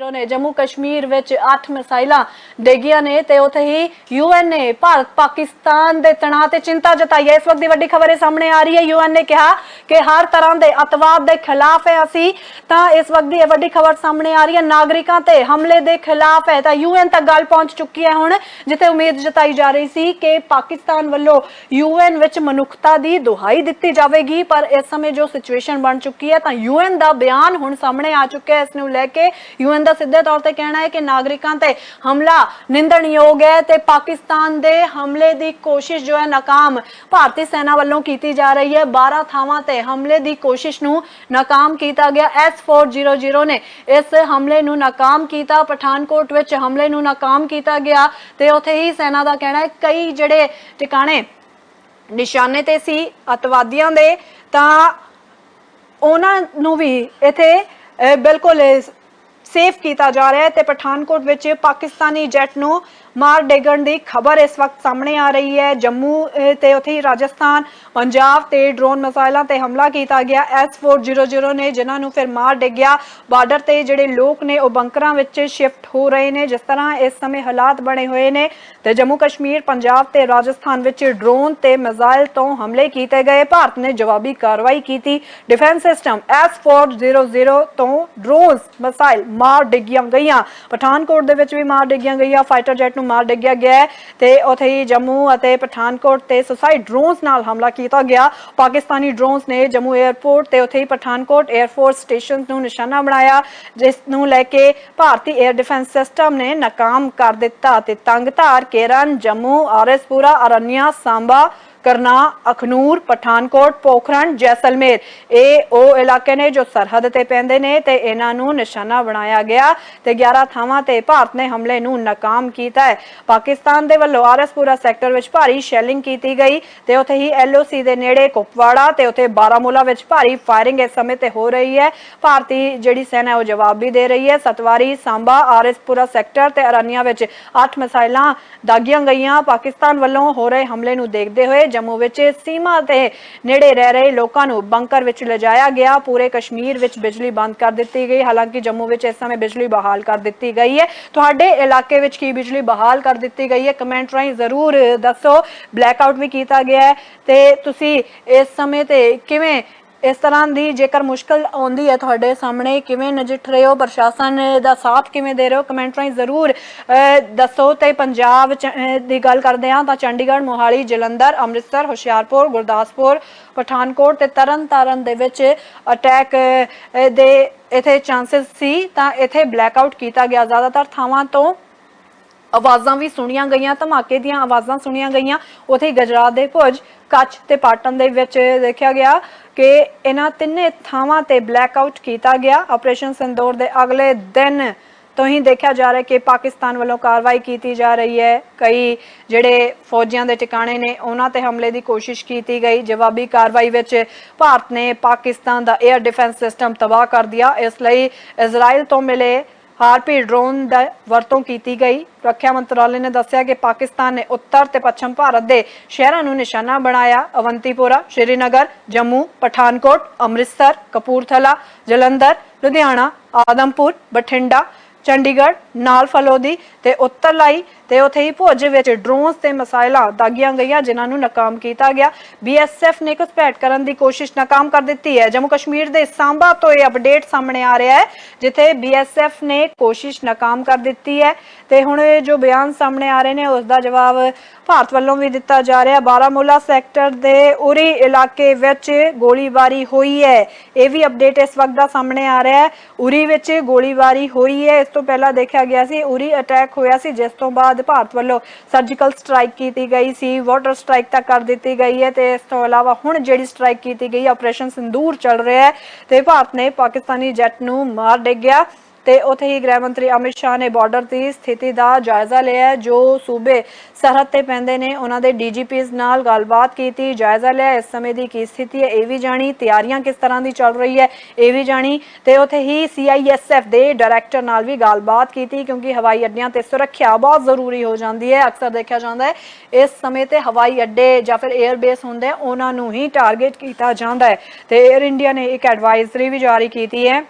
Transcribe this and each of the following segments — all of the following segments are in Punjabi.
ਜ਼ੀਰੋ ਨੇ ਜੰਮੂ ਕਸ਼ਮੀਰ ਵਿੱਚ 8 ਮਿਸਾਈਲਾਂ ਡੇਗੀਆਂ ਨੇ ਤੇ ਉੱਥੇ ਹੀ ਯੂਐਨ ਨੇ ਭਾਰਤ ਪਾਕਿਸਤਾਨ ਦੇ ਤਣਾਅ ਤੇ ਚਿੰਤਾ ਜਤਾਈ ਹੈ। ਇਸ ਵਕਤ ਦੀ ਵੱਡੀ ਖਬਰ ਸਾਹਮਣੇ ਆ ਰਹੀ ਹੈ। ਯੂਐਨ ਨੇ ਕਿਹਾ ਕਿ ਹਰ ਤਰ੍ਹਾਂ ਦੇ ਅਤਵਾਦ ਦੇ ਖਿਲਾਫ ਹੈ ਅਸੀਂ। ਤਾਂ ਇਸ ਵਕਤ ਦੀ ਇਹ ਵੱਡੀ ਖਬਰ ਸਾਹਮਣੇ ਆ ਰਹੀ ਹੈ। ਨਾਗਰਿਕਾਂ ਤੇ ਹਮਲੇ ਦੇ ਖਿਲਾਫ ਹੈ। ਤਾਂ ਯੂਐਨ ਤੱਕ ਗੱਲ ਪਹੁੰਚ ਚੁੱਕੀ ਹੈ ਹੁਣ, ਜਿੱਥੇ ਉਮੀਦ ਜਤਾਈ ਜਾ ਰਹੀ ਸੀ ਕਿ ਪਾਕਿਸਤਾਨ ਵੱਲੋਂ ਯੂਐਨ ਵਿੱਚ ਮਨੁੱਖਤਾ ਦੀ ਦੁਹਾਈ ਦਿੱਤੀ ਜਾਵੇਗੀ। ਪਰ ਇਸ ਸਮੇਂ ਜੋ ਸਿਚੁਏਸ਼ਨ ਬਣ ਚੁੱਕੀ ਹੈ, ਤਾਂ ਯੂਐਨ ਦਾ ਬਿਆਨ ਹੁਣ ਸਾਹਮਣੇ ਆ ਚੁੱਕਿਆ ਹੈ। ਇਸ ਨੂੰ ਲੈ ਕੇ ਯੂਐਨ ਦਾ ਸਿੱਧੇ ਤੌਰ ਤੇ ਕਹਿਣਾ ਹੈ ਕਿ ਨਾਗਰਿਕਾਂ ਤੇ ਹਮਲਾ ਨਿੰਦਣਯੋਗ ਹੈ ਤੇ ਪਾਕਿਸਤਾਨ ਦੇ ਹਮਲੇ ਦੀ ਕੋਸ਼ਿਸ਼ ਜੋ ਹੈ ਨਾਕਾਮ ਭਾਰਤੀ ਸੈਨਾ ਵੱਲੋਂ ਕੀਤੀ ਜਾ ਰਹੀ ਹੈ। 12 ਥਾਵਾਂ ਤੇ ਹਮਲੇ ਦੀ ਕੋਸ਼ਿਸ਼ ਨੂੰ ਨਾਕਾਮ ਕੀਤਾ ਗਿਆ। S400 ਨੇ ਇਸ ਹਮਲੇ ਨੂੰ ਨਾਕਾਮ ਕੀਤਾ। ਪਠਾਨਕੋਟ ਵਿੱਚ ਹਮਲੇ ਨੂੰ ਨਾਕਾਮ ਕੀਤਾ ਗਿਆ ਤੇ ਉੱਥੇ ਹੀ ਸੈਨਾ ਦਾ ਕਹਿਣਾ ਹੈ ਕਈ ਜਿਹੜੇ ਟਿਕਾਣੇ ਨਿਸ਼ਾਨੇ ਤੇ ਸੀ, ਅਤਵਾਦੀਆਂ ਦੇ, ਤਾਂ ਉਹਨਾਂ ਨੂੰ ਵੀ ਇਥੇ ਬਿਲਕੁਲ ਸੇਫ ਕੀਤਾ ਜਾ ਰਿਹਾ ਹੈ ਤੇ ਪਠਾਨਕੋਟ ਵਿੱਚ ਪਾਕਿਸਤਾਨੀ ਜੈਟ ਨੂੰ ਮਾਰ ਡੇਗਣ ਦੀ ਖਬਰ ਇਸ ਵਕਤ ਸਾਹਮਣੇ ਆ ਰਹੀ ਹੈ। ਜੰਮੂ ਤੇ ਉੱਥੇ ਹੀ ਰਾਜਸਥਾਨ, ਪੰਜਾਬ ਤੇ ਡਰੋਨ ਮਿਸਾਈਲਾਂ ਤੇ ਹਮਲਾ ਕੀਤਾ ਗਿਆ। S400 ਨੇ ਜਿਨ੍ਹਾਂ ਨੂੰ ਫਿਰ ਮਾਰ ਡਿੱਗਿਆ। ਬਾਰਡਰ ਤੇ ਜਿਹੜੇ ਲੋਕ ਨੇ, ਉਹ ਬੰਕਰਾਂ ਵਿੱਚ ਸ਼ਿਫਟ ਹੋ ਰਹੇ ਨੇ, ਜਿਸ ਤਰ੍ਹਾਂ ਇਸ ਸਮੇਂ ਹਾਲਾਤ ਬਣੇ ਹੋਏ ਨੇ। ਤੇ ਜੰਮੂ ਕਸ਼ਮੀਰ, ਪੰਜਾਬ ਤੇ ਰਾਜਸਥਾਨ ਵਿੱਚ ਡਰੋਨ ਤੇ ਮਿਜ਼ਾਈਲ ਤੋਂ ਹਮਲੇ ਕੀਤੇ ਗਏ। ਭਾਰਤ ਨੇ ਜਵਾਬੀ ਕਾਰਵਾਈ ਕੀਤੀ। ਡਿਫੈਂਸ ਸਿਸਟਮ S400 ਤੋਂ ਡਰੋਨਸ ਮਿਸਾਈਲ ਮਾਰ ਡਿੱਗੀਆਂ ਗਈਆਂ। ਪਠਾਨਕੋਟ ਦੇ ਵਿੱਚ ਵੀ ਮਾਰ ਡਿੱਗੀਆਂ ਗਈਆਂ। ਫਾਈਟਰ ਜੈਟ ਨੂੰ ਮਾਰ ਡਿੱਗਿਆ ਗਿਆ ਤੇ ਉਥੇ ਹੀ ਜੰਮੂ ਅਤੇ ਪਠਾਨਕੋਟ ਤੇ ਸੁਸਾਈਡ ਡਰੋਨਸ ਨਾਲ ਹਮਲਾ ਕੀਤਾ ਗਿਆ। ਪਾਕਿਸਤਾਨੀ ਡਰੋਨਸ ਨੇ ਜੰਮੂ 에ਅਰਪੋਰਟ ਤੇ ਉਥੇ ਹੀ ਪਠਾਨਕੋਟ 에ਅਰਫੋਰਸ ਸਟੇਸ਼ਨ ਨੂੰ ਨਿਸ਼ਾਨਾ ਬਣਾਇਆ, ਜਿਸ ਨੂੰ ਲੈ ਕੇ ਭਾਰਤੀ 에ਅਰ ਡਿਫੈਂਸ ਸਿਸਟਮ ਨੇ ਨਾਕਾਮ ਕਰ ਦਿੱਤਾ ਤੇ ਤੰਗਧਾਰ ਕੇਰਨ ਜੰਮੂ ਆਰਐਸਪੁਰਾ ਅਰਨਿਆ, ਸਾਂਬਾ ਕਰਨਾ, ਅਖਨੂਰ, ਪਠਾਨਕੋਟ ਪੋਖਰਨ ਜੈਸਲਮੇਰ। ਇਹ ਉਹ ਇਲਾਕੇ ਨੇ ਜੋ ਸਰਹੱਦ ਤੇ ਪੈਂਦੇ ਨੇ ਤੇ ਇਹਨਾਂ ਨੂੰ ਨਿਸ਼ਾਨਾ ਬਣਾਇਆ ਗਿਆ ਤੇ 11 ਥਾਵਾਂ ਤੇ ਭਾਰਤ ਨੇ ਹਮਲੇ ਨੂੰ ਨਾਕਾਮ ਕੀਤਾ ਹੈ। ਪਾਕਿਸਤਾਨ ਦੇ ਵੱਲੋਂ ਆਰਐਸਪੁਰਾ ਸੈਕਟਰ ਵਿੱਚ ਭਾਰੀ ਸ਼ੈਲਿੰਗ ਕੀਤੀ ਗਈ ਤੇ ਉੱਥੇ ਹੀ ਐਲਓਸੀ ਦੇ ਨੇੜੇ ਕੁਪਵਾੜਾ ਤੇ ਉੱਥੇ ਬਾਰਾਮੂਲਾ ਵਿੱਚ ਭਾਰੀ ਫਾਇਰਿੰਗ ਇਸ ਸਮੇਂ ਤੇ ਹੋ ਰਹੀ ਹੈ। ਭਾਰਤੀ ਜਿਹੜੀ ਸੈਨਾ ਉਹ ਜਵਾਬ ਵੀ ਦੇ ਰਹੀ ਹੈ। ਸਤਵਾਰੀ, ਸਾਂਬਾ ਆਰਐਸਪੁਰਾ ਸੈਕਟਰ ਤੇ ਅਰਾਨੀਆ ਵਿੱਚ 8 ਮਿਸਾਈਲਾਂ ਦਾਗੀਆਂ ਗਈਆਂ। ਪਾਕਿਸਤਾਨ ਵੱਲੋਂ ਹੋ ਰਹੇ ਹਮਲੇ ਨੂੰ ਦੇਖਦੇ ਹੋਏ ਜੰਮੂ ਵਿੱਚ ਸੀਮਾ ਤੇ ਨੇੜੇ ਰਹਿ ਰਹੇ ਲੋਕਾਂ ਨੂੰ ਬੰਕਰ ਵਿੱਚ ਲਿਜਾਇਆ ਗਿਆ। ਪੂਰੇ ਕਸ਼ਮੀਰ ਵਿੱਚ ਬਿਜਲੀ ਬੰਦ ਕਰ ਦਿੱਤੀ ਗਈ। ਹਾਲਾਂਕਿ ਜੰਮੂ ਵਿੱਚ ਇਸ ਸਮੇਂ ਬਿਜਲੀ ਬਹਾਲ ਕਰ ਦਿੱਤੀ ਗਈ ਹੈ। ਤੁਹਾਡੇ ਇਲਾਕੇ ਵਿੱਚ ਕੀ ਬਿਜਲੀ ਬਹਾਲ ਕਰ ਦਿੱਤੀ ਗਈ ਹੈ? ਕਮੈਂਟ ਰਾਹੀਂ ਜ਼ਰੂਰ ਦੱਸੋ। ਬਲੈਕ ਆਊਟ ਵੀ ਕੀਤਾ ਗਿਆ ਹੈ। ਤੇ ਤੁਸੀਂ ਇਸ ਸਮੇਂ ਤੇ ਕਿਵੇਂ ਇਸ ਤਰ੍ਹਾਂ ਦੀ ਜੇਕਰ ਮੁਸ਼ਕਲ ਆਉਂਦੀ ਹੈ ਤੁਹਾਡੇ ਸਾਹਮਣੇ, ਕਿਵੇਂ ਨਜਿੱਠ ਰਹੇ ਹੋ? ਪ੍ਰਸ਼ਾਸਨ ਦਾ ਸਾਥ ਕਿਵੇਂ ਦੇ ਰਹੇ ਹੋ? ਕਮੈਂਟ ਰਾਹੀਂ ਜ਼ਰੂਰ ਦੱਸੋ ਤੇ ਪੰਜਾਬ ਦੀ ਗੱਲ ਕਰਦੇ ਹਾਂ ਤਾਂ ਚੰਡੀਗੜ੍ਹ, ਮੋਹਾਲੀ, ਜਲੰਧਰ, ਅੰਮ੍ਰਿਤਸਰ, ਹੁਸ਼ਿਆਰਪੁਰ, ਗੁਰਦਾਸਪੁਰ, ਪਠਾਨਕੋਟ ਤੇ ਤਰਨਤਾਰਨ ਦੇ ਵਿੱਚ ਅਟੈਕ ਦੇ ਇਥੇ ਚਾਂਸਸ ਸੀ ਤਾਂ ਇਥੇ ਬਲੈਕਆਊਟ ਕੀਤਾ ਗਿਆ। ਜ਼ਿਆਦਾਤਰ ਥਾਵਾਂ ਤੋਂ ਆਵਾਜ਼ਾਂ ਵੀ ਸੁਣੀਆਂ ਗਈਆਂ, ਧਮਾਕੇ ਦੀਆਂ ਆਵਾਜ਼ਾਂ ਸੁਣੀਆਂ ਗਈਆਂ। ਉਥੇ ਗਜਰਾਤ ਦੇ ਭੁਜ, ਕੱਚ ਤੇ ਪਾਟਨ ਦੇ ਵਿੱਚ ਦੇਖਿਆ ਗਿਆ। ਕਿ ਇਹਨਾਂ ਤਿੰਨੇ ਥਾਵਾਂ ਤੇ ਬਲੈਕਆਊਟ ਕੀਤਾ ਗਿਆ। ਆਪਰੇਸ਼ਨ ਸਿੰਦੂਰ ਦੇ ਅਗਲੇ ਦਿਨ ਤੋਂ ਹੀ ਦੇਖਿਆ ਜਾ ਰਿਹਾ ਕਿ ਪਾਕਿਸਤਾਨ ਵੱਲੋਂ ਕਾਰਵਾਈ ਕੀਤੀ ਜਾ ਰਹੀ ਹੈ। ਕਈ ਜਿਹੜੇ ਫੌਜੀਆਂ ਦੇ ਟਿਕਾਣੇ ਨੇ, ਉਹਨਾਂ ਤੇ ਹਮਲੇ ਦੀ ਕੋਸ਼ਿਸ਼ ਕੀਤੀ ਗਈ। ਜਵਾਬੀ ਕਾਰਵਾਈ ਵਿੱਚ ਭਾਰਤ ਨੇ ਪਾਕਿਸਤਾਨ ਦਾ 에ਅਰ ਡਿਫੈਂਸ ਸਿਸਟਮ ਤਬਾਹ ਕਰ ਦਿਆ। ਇਸ ਲਈ ਇਜ਼ਰਾਈਲ ਤੋਂ ਮਿਲੇ ਹਾਰਪੀ ਡਰੋਨ ਦਾ ਵਰਤੋਂ ਕੀਤੀ ਗਈ। ਰੱਖਿਆ ਮੰਤਰਾਲੇ ਨੇ ਦੱਸਿਆ ਕਿ ਪਾਕਿਸਤਾਨ ਨੇ ਉੱਤਰ ਤੇ ਪੱਛਮ ਭਾਰਤ ਦੇ ਸ਼ਹਿਰਾਂ ਨੂੰ ਨਿਸ਼ਾਨਾ ਬਣਾਇਆ। ਅਵੰਤੀਪੁਰਾ, ਸ਼੍ਰੀਨਗਰ, ਜੰਮੂ, ਪਠਾਨਕੋਟ, ਅੰਮ੍ਰਿਤਸਰ, ਕਪੂਰਥਲਾ, ਜਲੰਧਰ, ਲੁਧਿਆਣਾ, ਆਦਮਪੁਰ, ਬਠਿੰਡਾ ਚੰਡੀਗੜ੍ਹ, ਨਾਲ ਫਲੋਦੀ ਤੇ ਉੱਤਰ ਲਈ ਤੇ ਉਥੇ ਹੀ ਭੁਜ ਵਿੱਚ ਡਰੋਨਸ ਤੇ ਮਿਸਾਈਲਾਂ ਦਾਗੀਆਂ ਗਈਆਂ, ਜਿਨ੍ਹਾਂ ਨੂੰ ਨਾਕਾਮ ਕੀਤਾ ਗਿਆ। ਬੀਐਸਐਫ ਨੇ ਘੁਸਪੈਠ ਕਰਨ ਦੀ ਕੋਸ਼ਿਸ਼ ਨਾਕਾਮ ਕਰ ਦਿੱਤੀ ਹੈ। ਜੰਮੂ ਕਸ਼ਮੀਰ ਦੇ ਸਾਂਬਾ ਤੋਂ ਇਹ ਅਪਡੇਟ ਸਾਹਮਣੇ ਆ ਰਿਹਾ ਹੈ, ਜਿੱਥੇ ਬੀਐਸਐਫ ਨੇ ਕੋਸ਼ਿਸ਼ ਨਾਕਾਮ ਕਰ ਦਿੱਤੀ ਹੈ ਤੇ ਹੁਣ ਇਹ ਜੋ ਬਿਆਨ ਸਾਹਮਣੇ ਆ ਰਹੇ ਨੇ, ਉਸ ਦਾ ਜਵਾਬ ਭਾਰਤ ਵੱਲੋਂ ਵੀ ਦਿੱਤਾ ਜਾ ਰਿਹਾ ਬਾਰਾਮੂਲਾ ਸੈਕਟਰ ਦੇ ਉਰੀ ਇਲਾਕੇ ਵਿੱਚ ਗੋਲੀਬਾਰੀ ਹੋਈ ਹੈ। ਇਹ ਵੀ ਅਪਡੇਟ ਇਸ ਵਕਤ ਦਾ ਸਾਹਮਣੇ ਆ ਰਿਹਾ ਹੈ। ਉਰੀ ਵਿੱਚ ਗੋਲੀਬਾਰੀ ਹੋਈ ਹੈ। ਤੋਂ ਪਹਿਲਾਂ ਦੇਖਿਆ ਗਿਆ ਸੀ, ਉਰੀ ਅਟੈਕ ਹੋਇਆ ਸੀ, ਜਿਸ ਤੋਂ ਬਾਅਦ ਭਾਰਤ ਵੱਲੋਂ ਸਰਜੀਕਲ ਸਟ੍ਰਾਈਕ ਕੀਤੀ ਗਈ ਸੀ ਵਾਟਰ ਸਟ੍ਰਾਈਕ ਤੱਕ ਕਰ ਦਿੱਤੀ ਗਈ ਹੈ ਤੇ ਇਸ ਤੋਂ ਇਲਾਵਾ ਹੁਣ ਜਿਹੜੀ ਸਟ੍ਰਾਈਕ ਕੀਤੀ ਗਈ ਆਪਰੇਸ਼ਨ ਸਿੰਦੂਰ ਚੱਲ ਰਿਹਾ ਹੈ ਤੇ ਭਾਰਤ ਨੇ ਪਾਕਿਸਤਾਨੀ ਜੈਟ ਨੂੰ ਮਾਰ ਡੇਗਿਆ। ਤੇ ਉੱਥੇ ਹੀ ਗ੍ਰਹਿ ਮੰਤਰੀ ਅਮਿਤ ਸ਼ਾਹ ਨੇ ਬਾਰਡਰ ਦੀ ਸਥਿਤੀ ਦਾ ਜਾਇਜ਼ਾ ਲਿਆ ਜੋ ਸੂਬੇ ਸਰਹੱਦ ਤੇ ਪੈਂਦੇ ਨੇ। ਉਹਨਾਂ ਦੇ ਡੀਜੀਪੀਜ਼ ਨਾਲ ਗੱਲਬਾਤ ਕੀਤੀ, ਜਾਇਜ਼ਾ ਲਿਆ। ਇਸ ਸਮੇਂ ਦੀ ਕੀ ਸਥਿਤੀ ਹੈ, ਇਹ ਵੀ ਜਾਣੀ। ਤਿਆਰੀਆਂ ਕਿਸ ਤਰ੍ਹਾਂ ਦੀ ਚੱਲ ਰਹੀ ਹੈ, ਇਹ ਵੀ ਜਾਣੀ। ਤੇ ਉੱਥੇ ਹੀ ਸੀਆਈਐਸਐਫ ਦੇ ਡਾਇਰੈਕਟਰ ਨਾਲ ਵੀ ਗੱਲਬਾਤ ਕੀਤੀ, ਕਿਉਂਕਿ ਹਵਾਈ ਅੱਡਿਆਂ ਤੇ ਸੁਰੱਖਿਆ ਬਹੁਤ ਜ਼ਰੂਰੀ ਹੋ ਜਾਂਦੀ ਹੈ। ਅਕਸਰ ਦੇਖਿਆ ਜਾਂਦਾ ਹੈ, ਇਸ ਸਮੇਂ ਤੇ ਹਵਾਈ ਅੱਡੇ ਜਾਂ ਫਿਰ 에ਅਰ ਬੇਸ ਹੁੰਦੇ ਉਹਨਾਂ ਨੂੰ ਹੀ ਟਾਰਗੇਟ ਕੀਤਾ ਜਾਂਦਾ ਹੈ। ਤੇ 에ਅਰ ਇੰਡੀਆ ਨੇ ਇੱਕ ਐਡਵਾਈਜ਼ਰੀ ਵੀ ਜਾਰੀ ਕੀਤੀ ਹੈ।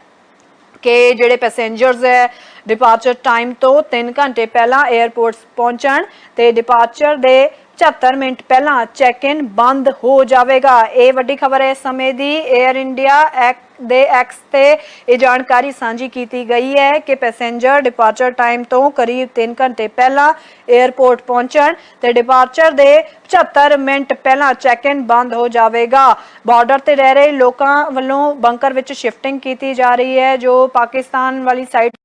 ਕਿ ਜਿਹੜੇ ਪੈਸੇਂਜਰਸ ਹੈ ਡਿਪਾਰਚਰ ਟਾਈਮ ਤੋਂ 3 ਘੰਟੇ ਪਹਿਲਾਂ 에ਅਰਪੋਰਟ ਪਹੁੰਚਣ ਤੇ ਡਿਪਾਰਚਰ ਦੇ 75 ਮਿੰਟ ਪਹਿਲਾਂ ਚੈੱਕ ਇਨ ਬੰਦ ਹੋ ਜਾਵੇਗਾ। ਇਹ ਵੱਡੀ ਖਬਰ ਹੈ। ਸਮੇਂ ਦੀ 에ਅਰ ਇੰਡੀਆ ਐਕ ਦੇ ਐਕਸ ਤੇ ਇਹ ਜਾਣਕਾਰੀ ਸਾਂਝੀ ਕੀਤੀ ਗਈ ਹੈ ਕਿ ਪੈਸੇਂਜਰ ਡਿਪਾਰਚਰ ਟਾਈਮ ਤੋਂ ਕਰੀਬ 3 ਘੰਟੇ ਪਹਿਲਾਂ 에ਅਰਪੋਰਟ ਪਹੁੰਚਣ ਤੇ ਡਿਪਾਰਚਰ ਦੇ 75 ਮਿੰਟ ਪਹਿਲਾਂ ਚੈੱਕ ਇਨ ਬੰਦ ਹੋ ਜਾਵੇਗਾ। ਬਾਰਡਰ ਤੇ ਰਹਿ ਰਹੇ ਲੋਕਾਂ ਵੱਲੋਂ ਬੰਕਰ ਵਿੱਚ ਸ਼ਿਫਟਿੰਗ ਕੀਤੀ ਜਾ ਰਹੀ ਹੈ, ਜੋ ਪਾਕਿਸਤਾਨ ਵਾਲੀ ਸਾਈਡ